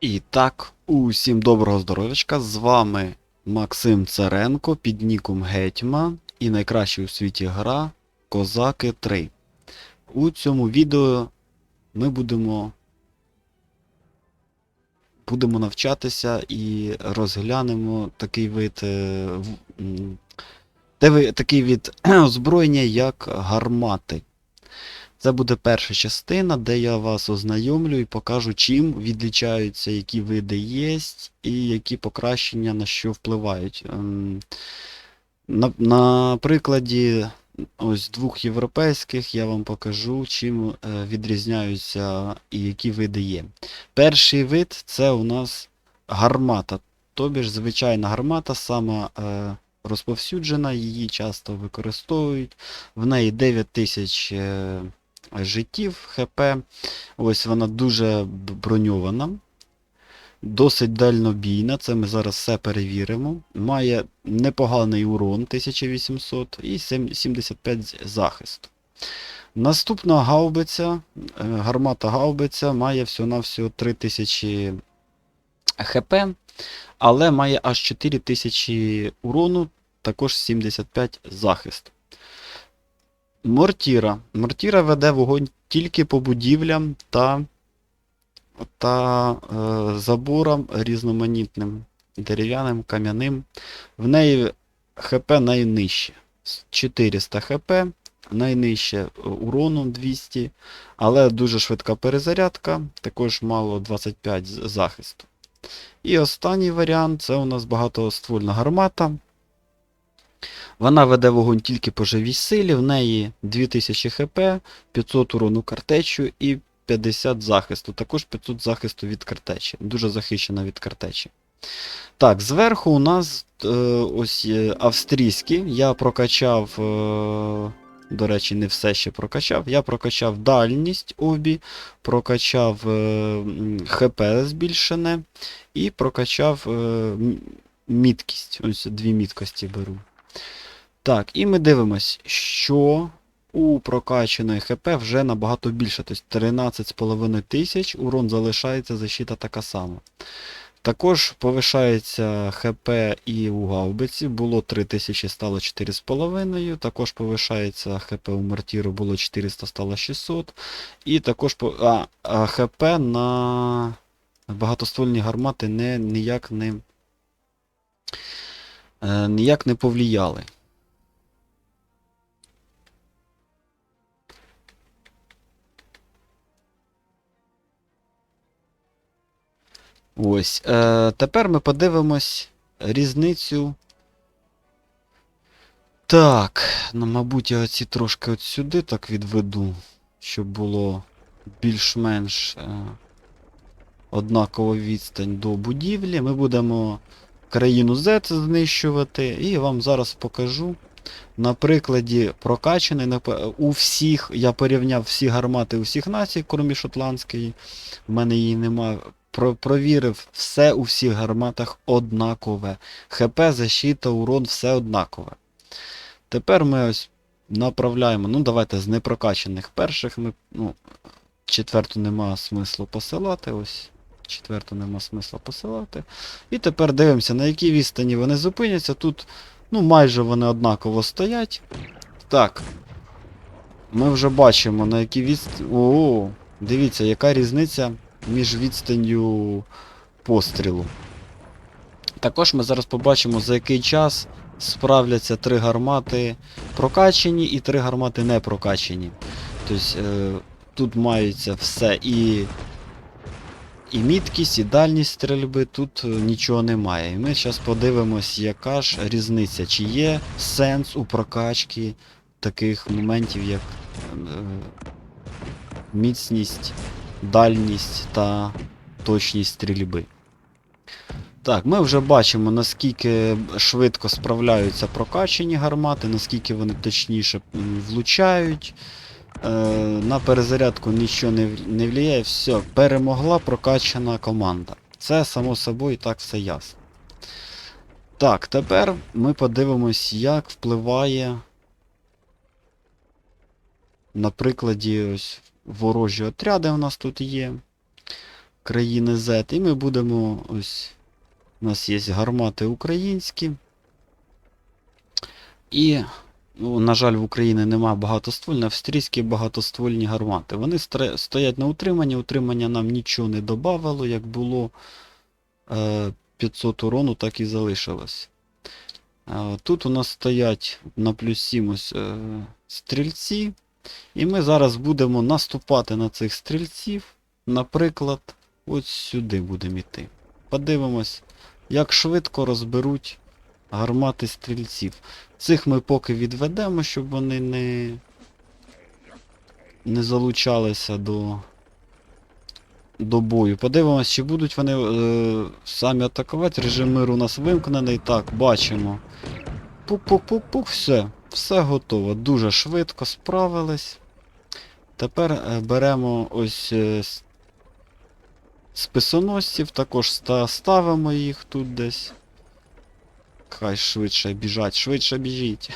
І так, усім доброго здоров'ячка. З вами Максим Царенко під ніком Гетьма і найкраща у світі гра Козаки 3. У цьому відео ми будемо, будемо навчатися і розглянемо такий вид, е, такий від озброєння, як гармати. Це буде перша частина, де я вас ознайомлю і покажу, чим відлічаються, які види є, і які покращення на що впливають. Ем, На, на прикладі ось двох європейських я вам покажу, чим е, відрізняються і які види є. Перший вид це у нас гармата. Тобі ж звичайна гармата, сама е, розповсюджена, її часто використовують. В неї 9000 е, життів ХП. Ось вона дуже броньована. Досить дальнобійна, це ми зараз все перевіримо. Має непоганий урон 1800 і 75 захисту. Наступна гаубиця, е, гармата гаубиця має всього-навсього 3000 ХП, але має аж 4000 урону, також 75 захисту. Мортіра. Мортіра веде вогонь тільки по будівлям та, та е, заборам різноманітним, дерев'яним, кам'яним. В неї ХП найнижче. 400 ХП, найнижче е, урону 200, але дуже швидка перезарядка, також мало 25 захисту. І останній варіант це у нас багатоствольна гармата. Вона веде вогонь тільки по живій силі, в неї 2000 хп, 500 урону картечю і 50 захисту. Також 500 захисту від картечі. Дуже захищена від картечі. Так, зверху у нас е, ось е, австрійські. Я прокачав, е, до речі, не все ще прокачав. Я прокачав дальність обі, прокачав е, ХП збільшене і прокачав е, міткість. Ось дві міткості беру. Так, і ми дивимось, що у прокачаної ХП вже набагато більше. Тобто 13,5 тисяч, урон залишається, защита така сама. Також повишається ХП і у гаубиці, було 3000, стало 4,5. Також повишається ХП у мортіру, було 400, стало 600. І також а ХП на багатоствольні гармати не, ніяк не, е, ніяк не повлияли. Ось. Е, тепер ми подивимось різницю. Так, ну, мабуть, я оці трошки от сюди так відведу, щоб було більш-менш е, однакова відстань до будівлі. Ми будемо країну Z знищувати, і вам зараз покажу. На прикладі прокачаний у всіх, я порівняв всі гармати усіх націй, крім шотландської. В мене її нема. Про, провірив все у всіх гарматах однакове. ХП, защита, урон, все однакове. Тепер ми ось направляємо. Ну, давайте з непрокачаних перших. Ми, ну, четверту нема смислу посилати. Ось. Четверту нема смисла посилати. І тепер дивимося, на якій відстані вони зупиняться. Тут, ну, майже вони однаково стоять. Так. Ми вже бачимо, на якій відстані. О, дивіться, яка різниця між відстанню пострілу. Також ми зараз побачимо, за який час справляться три гармати прокачені і три гармати не прокачені. Тобто е, тут мається все і, і міткість, і дальність стрільби, тут е, нічого немає. І ми зараз подивимось, яка ж різниця, чи є сенс у прокачці таких моментів, як е, міцність дальність та точність стрільби. Так, ми вже бачимо, наскільки швидко справляються прокачені гармати, наскільки вони точніше влучають. Е, на перезарядку нічого не, не влияє. Все, перемогла прокачана команда. Це само собою так все ясно. Так, тепер ми подивимось, як впливає на прикладі ось ворожі отряди у нас тут є. країни Z. І ми будемо ось. У нас є гармати українські. І, ну, на жаль, в Україні нема багатоствольні, австрійські багатоствольні гармати. Вони стоять на утриманні, утримання нам нічого не додавало, як було е, 500 урону, так і залишилось. Е, Тут у нас стоять на плюс 7 ось, е, стрільці. І ми зараз будемо наступати на цих стрільців. Наприклад, ось сюди будемо йти. Подивимось, як швидко розберуть гармати стрільців. Цих ми поки відведемо, щоб вони не, не залучалися до, до бою. Подивимось, чи будуть вони е, самі атакувати. Режим миру у нас вимкнений. Так, бачимо. Пук-пук-пук-пук, все. Все готово. Дуже швидко справились. Тепер е, беремо ось е, списоносців, також ставимо їх тут десь. Хай швидше біжать, швидше біжіть.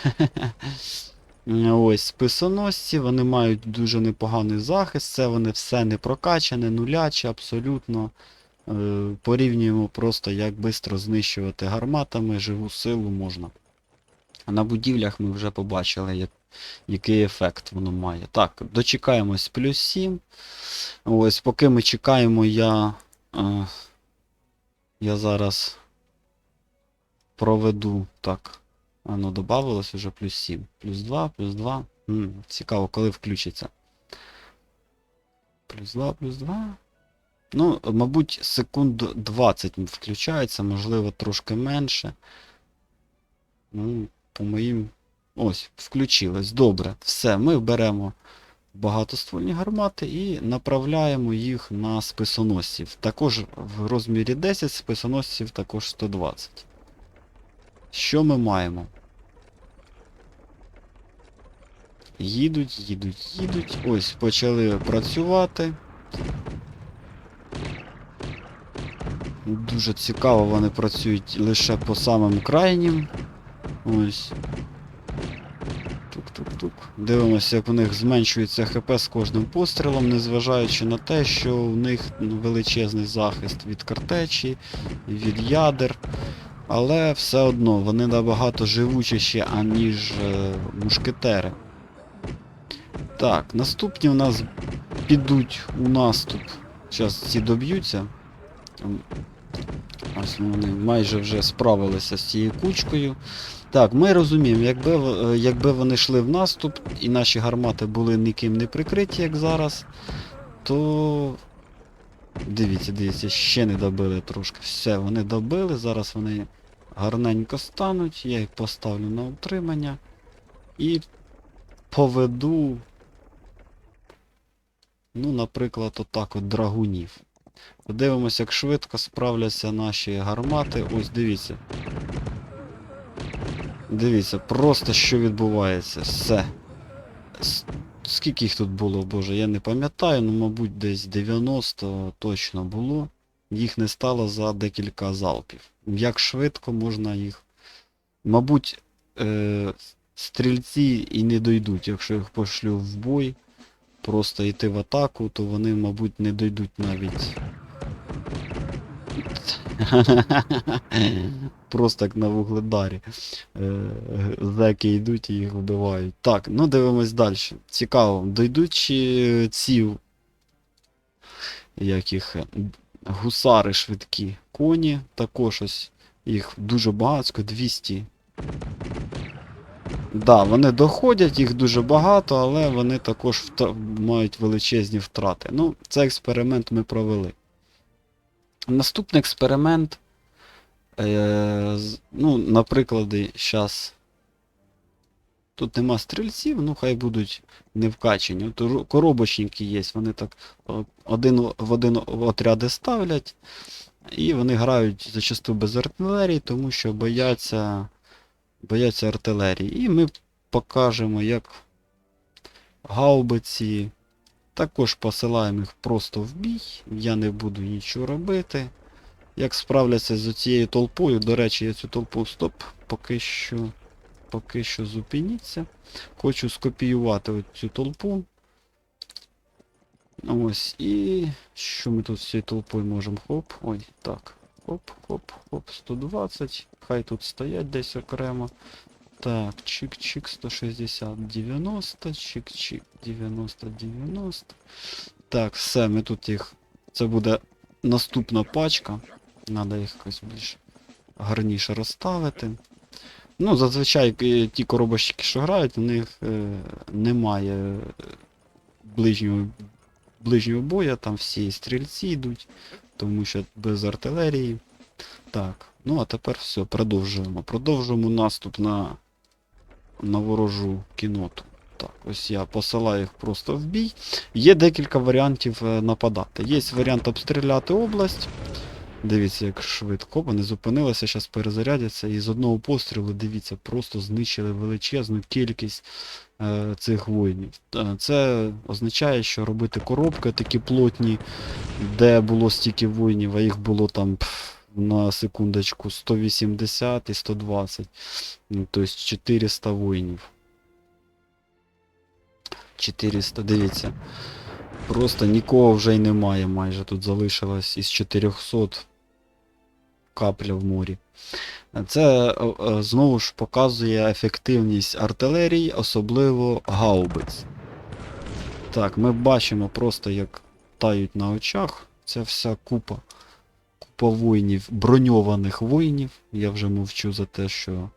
Ось списоносці, вони мають дуже непоганий захист, це вони все не прокачане, нулячі, абсолютно. Е, порівнюємо просто, як швидко знищувати гарматами, живу силу можна. На будівлях ми вже побачили, як, який ефект воно має. Так, дочекаємось плюс 7. Ось, поки ми чекаємо, я, е, я зараз проведу. Так. Воно додавалось вже плюс 7. Плюс 2, плюс 2. М, цікаво, коли включиться. Плюс 2, плюс 2. Ну, мабуть, секунд 20 включається, можливо, трошки менше. Ну, по моїм. Ось, включилось. Добре. Все, ми беремо багатоствольні гармати і направляємо їх на списоносців. Також в розмірі 10 списоносців також 120. Що ми маємо? Їдуть, їдуть, їдуть. Ось, почали працювати. Дуже цікаво, вони працюють лише по самим крайнім. Ось. Тук-тук-тук. Дивимося, як у них зменшується ХП з кожним пострілом, незважаючи на те, що у них величезний захист від картечі, від ядер. Але все одно вони набагато живучіші, аніж е, мушкетери. Так, наступні у нас підуть у наступ. Зараз ці доб'ються. Ось вони майже вже справилися з цією кучкою. Так, ми розуміємо, якби, е, якби вони йшли в наступ і наші гармати були ніким не прикриті, як зараз, то. Дивіться, дивіться, ще не добили трошки. Все, вони добили, зараз вони гарненько стануть, я їх поставлю на утримання і поведу. Ну, наприклад, отак от драгунів. Подивимося, як швидко справляться наші гармати. Ось дивіться. Дивіться, просто що відбувається. Все. Скільки їх тут було, боже, я не пам'ятаю, ну, мабуть, десь 90 точно було. Їх не стало за декілька залпів. Як швидко можна їх. Мабуть, е- стрільці і не дойдуть, якщо їх пошлю в бой, просто йти в атаку, то вони, мабуть, не дойдуть навіть. Просто як на вугледарі. Е, Зеки йдуть і їх вбивають. Так, ну дивимось далі. Цікаво, дойдуть чи ці. Як їх. Гусари швидкі. Коні, також ось їх дуже багатсько, 200. Да, вони доходять, їх дуже багато, але вони також мають величезні втрати. Ну, цей експеримент ми провели. Наступний експеримент. Е, ну, наприклад, зараз. Тут нема стрільців, ну хай будуть не вкачені. От коробочники є, вони так один в один отряди ставлять, і вони грають зачасту без артилерії, тому що бояться, бояться артилерії. І ми покажемо, як гаубиці. Також посилаємо їх просто в бій. Я не буду нічого робити. Як справляться з цією толпою, до речі, я цю толпу стоп, поки що. Поки що зупиніться. Хочу скопіювати цю толпу. Ось, і що ми тут з цією толпою можемо? Хоп, ой, так. Хоп, хоп, хоп, 120. Хай тут стоять десь окремо. Так, чик-чик, 160, 90, чик-чик, 90, 90. Так, все, ми тут їх. Це буде наступна пачка. Надо їх якось більш гарніше розставити. Ну, зазвичай е, ті коробочки, що грають, у них е, немає е, ближнього, ближнього боя, там всі стрільці йдуть, тому що без артилерії. Так, ну а тепер все, продовжуємо. Продовжуємо наступ на, на ворожу кіноту. Так, ось я посилаю їх просто в бій. Є декілька варіантів е, нападати. Є варіант обстріляти область. Дивіться, як швидко вони зупинилися, зараз перезарядяться. І з одного пострілу, дивіться, просто знищили величезну кількість е, цих воїнів. Е, Це означає, що робити коробки такі плотні, де було стільки воїнів, а їх було там пф, на секундочку 180 і 120. Ну, тобто 400 воїнів. 400, дивіться. Просто нікого вже й немає майже. Тут залишилось із 400 капля в морі. Це е, е, знову ж показує ефективність артилерії, особливо гаубиць. Так, ми бачимо просто, як тають на очах ця вся купа. Купа воїнів, броньованих воїнів. Я вже мовчу за те, що.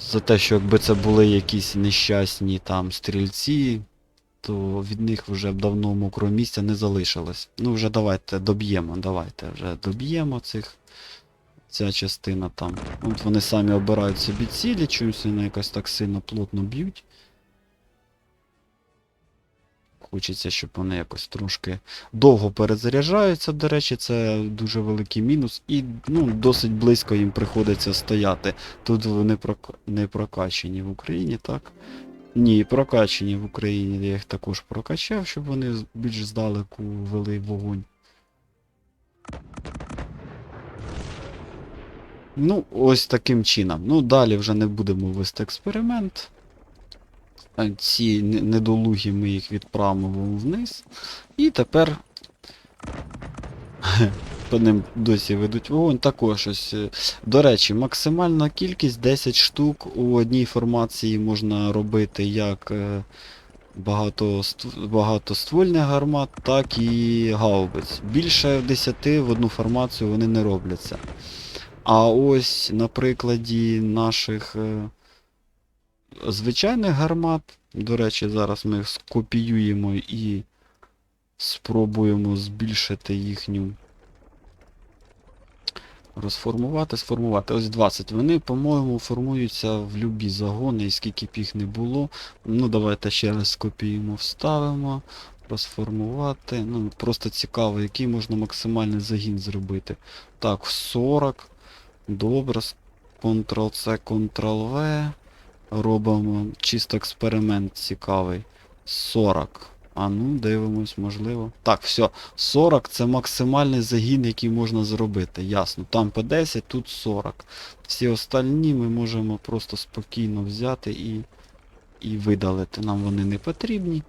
За те, що якби це були якісь нещасні там стрільці, то від них вже б давно мокрого місця не залишилось. Ну вже давайте доб'ємо, давайте вже доб'ємо цих. Ця частина там. От вони самі обирають собі цілі, чомусь вони якось так сильно плотно б'ють. Хочеться, щоб вони якось трошки довго перезаряджаються, до речі, це дуже великий мінус. І ну, досить близько їм приходиться стояти. Тут вони прок... не прокачені в Україні, так? Ні, прокачені в Україні. Я їх також прокачав, щоб вони більш здалеку вели вогонь. Ну, ось таким чином. Ну, далі вже не будемо вести експеримент. А Ці недолугі ми їх відправимо вниз. І тепер. По ним досі ведуть вогонь. Також ось. е, До речі, максимальна кількість 10 штук у одній формації можна робити як е, багато, багатоствольних гармат, так і гаубиць. Більше 10 в одну формацію вони не робляться. А ось на прикладі наших е, звичайних гармат, до речі, зараз ми їх скопіюємо і спробуємо збільшити їхню. Розформувати, сформувати. Ось 20. Вони, по-моєму, формуються в любі загони, і скільки б їх не було. Ну, давайте ще раз скопіюємо, вставимо. Розформувати. Ну, просто цікаво, який можна максимальний загін зробити. Так, 40. Добре. Ctrl-C, Ctrl-V. Робимо чисто експеримент цікавий. 40. А ну, дивимось, можливо. Так, все. 40 це максимальний загін, який можна зробити. Ясно. Там по 10, тут 40. Всі остальні ми можемо просто спокійно взяти і, і видалити. Нам вони не потрібні.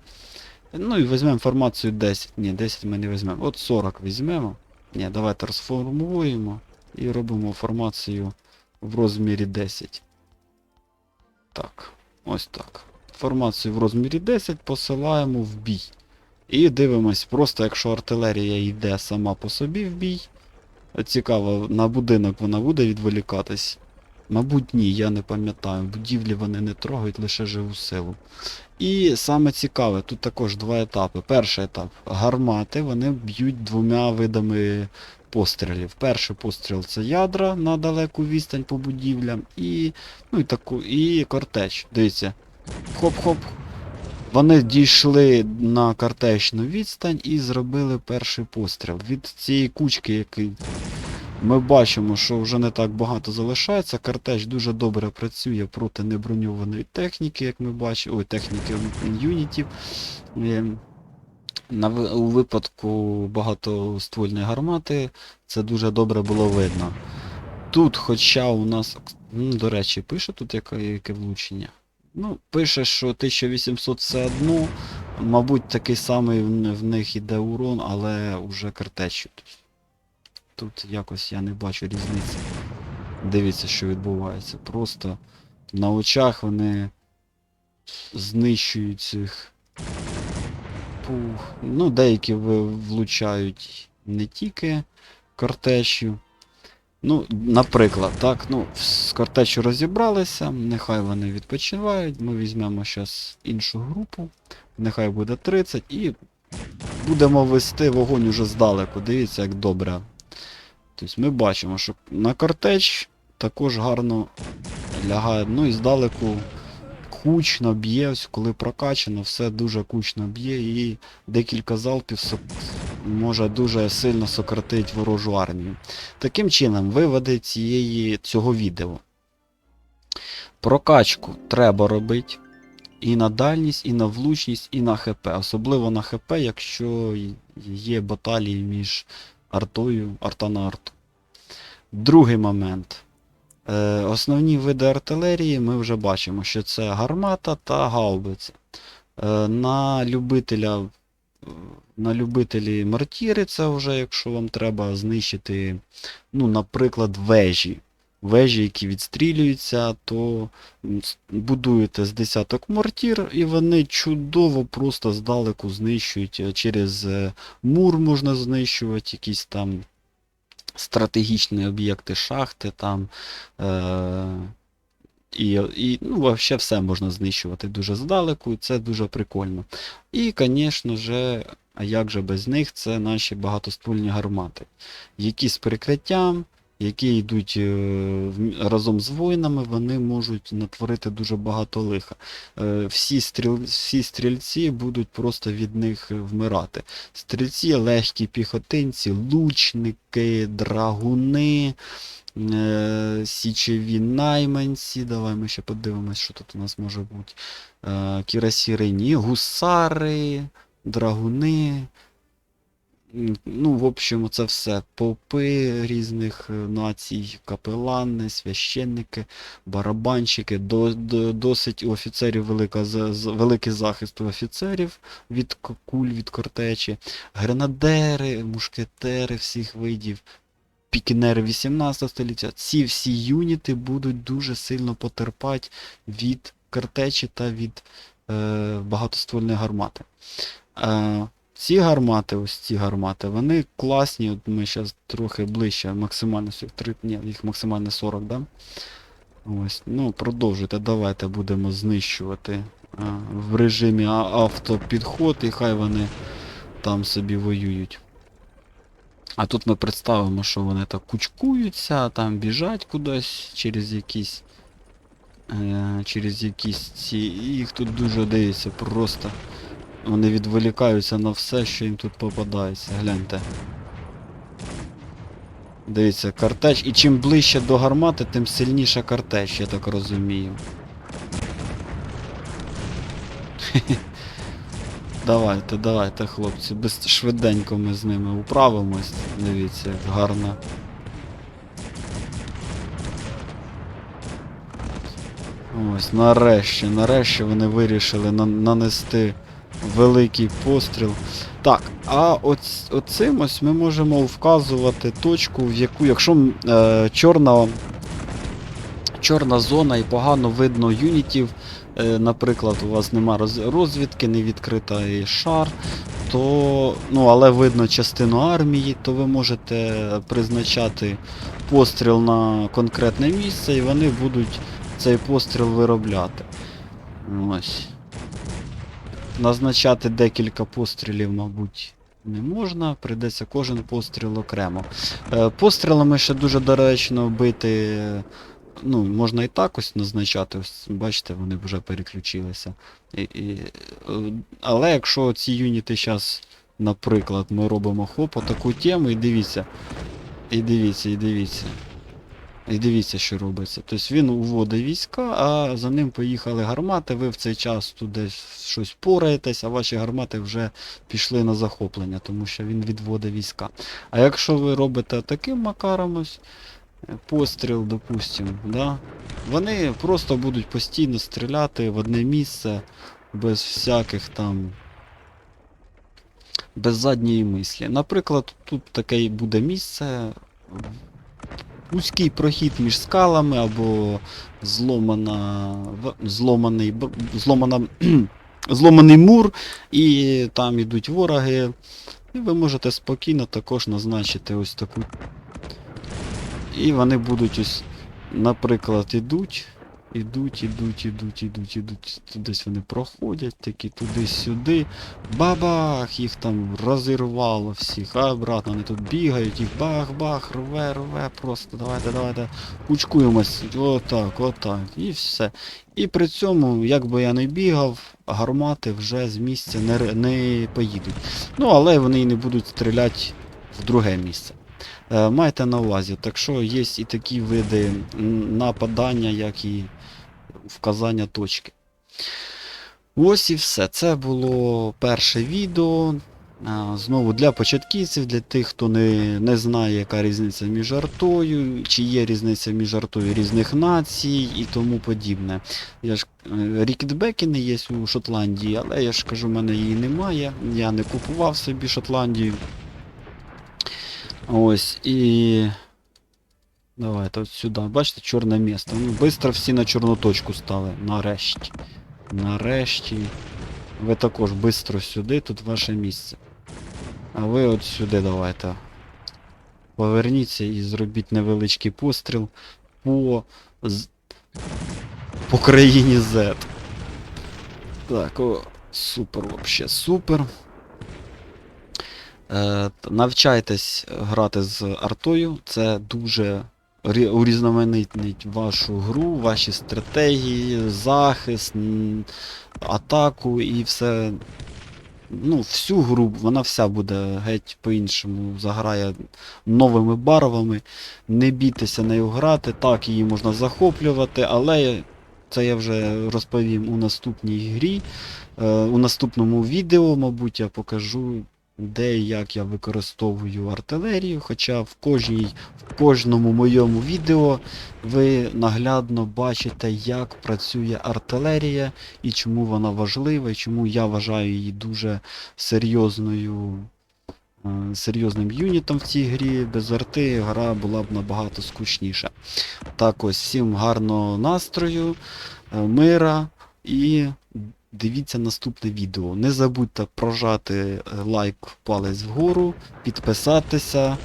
Ну і візьмемо формацію 10. Ні, 10 ми не візьмемо. От 40 візьмемо. Ні, давайте розформуємо і робимо формацію в розмірі 10. Так, ось так. Формацію в розмірі 10 посилаємо в бій. І дивимось, просто якщо артилерія йде сама по собі в бій. Цікаво, на будинок вона буде відволікатись. Мабуть, ні, я не пам'ятаю. Будівлі вони не трогають, лише живу силу. І саме цікаве, тут також два етапи. Перший етап гармати, вони б'ють двома видами пострілів. Перший постріл це ядра на далеку відстань по будівлям, і, ну, і, таку, і кортеч. Дивіться. Хоп-хоп. Вони дійшли на картечну відстань і зробили перший постріл. Від цієї кучки, який ми бачимо, що вже не так багато залишається. Картеч дуже добре працює проти неброньованої техніки, як ми бачимо, ой, техніки юнітів. На, у випадку багатоствольної гармати це дуже добре було видно. Тут, хоча у нас, м, до речі, пише тут яке, яке влучення. Ну, пише, що 1800 все одно. Мабуть, такий самий в в них іде урон, але вже картечі. Тут якось я не бачу різниці. Дивіться, що відбувається. Просто на очах вони знищують цих. Пух. Ну, деякі влучають не тільки картечю. Ну, наприклад, так, ну, з картечю розібралися, нехай вони відпочивають. Ми візьмемо зараз іншу групу, нехай буде 30, і будемо вести вогонь уже здалеку. Дивіться, як добре. Тобто ми бачимо, що на картеч також гарно лягає. Ну і здалеку кучно б'є, коли прокачано, все дуже кучно б'є і декілька залпів може дуже сильно сократить ворожу армію. Таким чином, виводи цієї, цього відео. Прокачку треба робити і на дальність, і на влучність, і на ХП. Особливо на ХП, якщо є баталії між артою, арта на арту. Другий момент. Е, основні види артилерії ми вже бачимо, що це гармата та гаубиця. Е, на любителя на любителі мортіри, це вже якщо вам треба знищити, ну, наприклад, вежі. Вежі, які відстрілюються, то будуєте з десяток мортір, і вони чудово просто здалеку знищують. Е, Через мур можна знищувати якісь там стратегічні об'єкти, шахти там. Е- і, і ну, вообще все можна знищувати дуже здалеку, і це дуже прикольно. І, звісно ж, а як же без них, це наші багатоствольні гармати, які з прикриттям, які йдуть е, разом з воїнами, вони можуть натворити дуже багато лиха. Е, Всі, стріл, всі стрільці будуть просто від них вмирати. Стрільці, легкі піхотинці, лучники, драгуни, е, січові найманці. Давай ми ще подивимось, що тут у нас може бути. Е, Кірасірині, гусари, драгуни. Ну, в общем, це все. Попи різних е, націй, капелани, священники, барабанщики. До, до, досить у офіцерів велика, з- великий захист у офіцерів від куль, від кортечі. Гренадери, мушкетери всіх видів, пікінери 18 століття. Ці всі юніти будуть дуже сильно потерпати від картечі та від е, багатоствольної гармати. Е, ці гармати, ось ці гармати, вони класні. От ми зараз трохи ближче, максимально всіх 3, ні, їх максимально 40, да? Ось, ну, продовжуйте, давайте будемо знищувати е, в режимі автопідход, і хай вони там собі воюють. А тут ми представимо, що вони так кучкуються, там біжать кудись через якісь. Е, через якісь ці. Їх тут дуже дивиться, просто. Вони відволікаються на все, що їм тут попадається. Гляньте. Дивіться, картеч. І чим ближче до гармати, тим сильніша картеч, я так розумію. Давайте, давайте, хлопці. Без швиденько ми з ними управимось. Дивіться, як гарно. Ось, нарешті, нарешті вони вирішили на- нанести великий постріл. Так, а оц, оцим ось ми можемо вказувати точку, в яку, якщо е, чорна, чорна зона і погано видно юнітів, е, наприклад, у вас нема роз- розвідки, не відкритий шар, то, ну, але видно частину армії, то ви можете призначати постріл на конкретне місце, і вони будуть цей постріл виробляти. Ось. Назначати декілька пострілів, мабуть, не можна. Прийдеться кожен постріл окремо. Е, пострілами ще дуже доречно бити. Ну, можна і так ось назначати, ось, бачите, вони вже переключилися. І, і, е, але якщо ці юніти зараз, наприклад, ми робимо хоп, таку тему, і дивіться. І дивіться, і дивіться. І дивіться, що робиться. Тобто він уводить війська, а за ним поїхали гармати. Ви в цей час тут десь щось пораєтесь, а ваші гармати вже пішли на захоплення, тому що він відводить війська. А якщо ви робите таким макаром ось, е, постріл, допустим, да? вони просто будуть постійно стріляти в одне місце без всяких там. Без задньої мислі. Наприклад, тут таке буде місце. Вузький прохід між скалами або зломана, зломаний, зломана, зломаний мур, і там йдуть вороги. І ви можете спокійно також назначити ось таку. І вони будуть ось, наприклад, ідуть, ідуть, ідуть, ідуть, ідуть, ідуть. Десь вони проходять, такі туди-сюди. Бабах! Їх там розірвало всіх, а обратно вони тут бігають, їх бах-бах, рве, рве, просто давайте, давайте. Кучкуємось, отак, отак, і все. І при цьому, як би я не бігав, гармати вже з місця не, не поїдуть. Ну, але вони і не будуть стріляти в друге місце. Е, майте на увазі, так що є і такі види нападання, як і вказання точки. Ось і все. Це було перше відео. Знову для початківців, для тих, хто не, не знає, яка різниця між артою, чи є різниця між артою різних націй і тому подібне. Я ж е, Рікетбекіни є у Шотландії, але я ж кажу, в мене її немає. Я не купував собі Шотландію. Ось і. Давайте от сюди. Бачите, чорне місто. Ну, бистро всі на чорну точку стали. Нарешті. Нарешті. Ви також бистро сюди, тут ваше місце. А ви от сюди давайте. Поверніться і зробіть невеличкий постріл по. по країні Z. Так, о, супер вообще, супер. Е, навчайтесь грати з артою, це дуже рі- урізноманітнить вашу гру, ваші стратегії, захист, атаку і все. Ну, всю гру, вона вся буде геть по-іншому. Заграє новими барвами. Не бійтеся нею грати, так її можна захоплювати, але це я вже розповім у наступній грі. Е, у наступному відео, мабуть, я покажу, де і як я використовую артилерію. Хоча в кожній, в кожному моєму відео ви наглядно бачите, як працює артилерія і чому вона важлива, і чому я вважаю її дуже серйозною. е, Серйозним юнітом в цій грі без арти гра була б набагато скучніша. Так ось всім гарного настрою, е, мира і дивіться наступне відео. Не забудьте прожати е, лайк, палець вгору, підписатися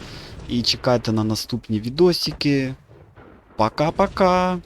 і чекайте на наступні відосики. Пока-пока!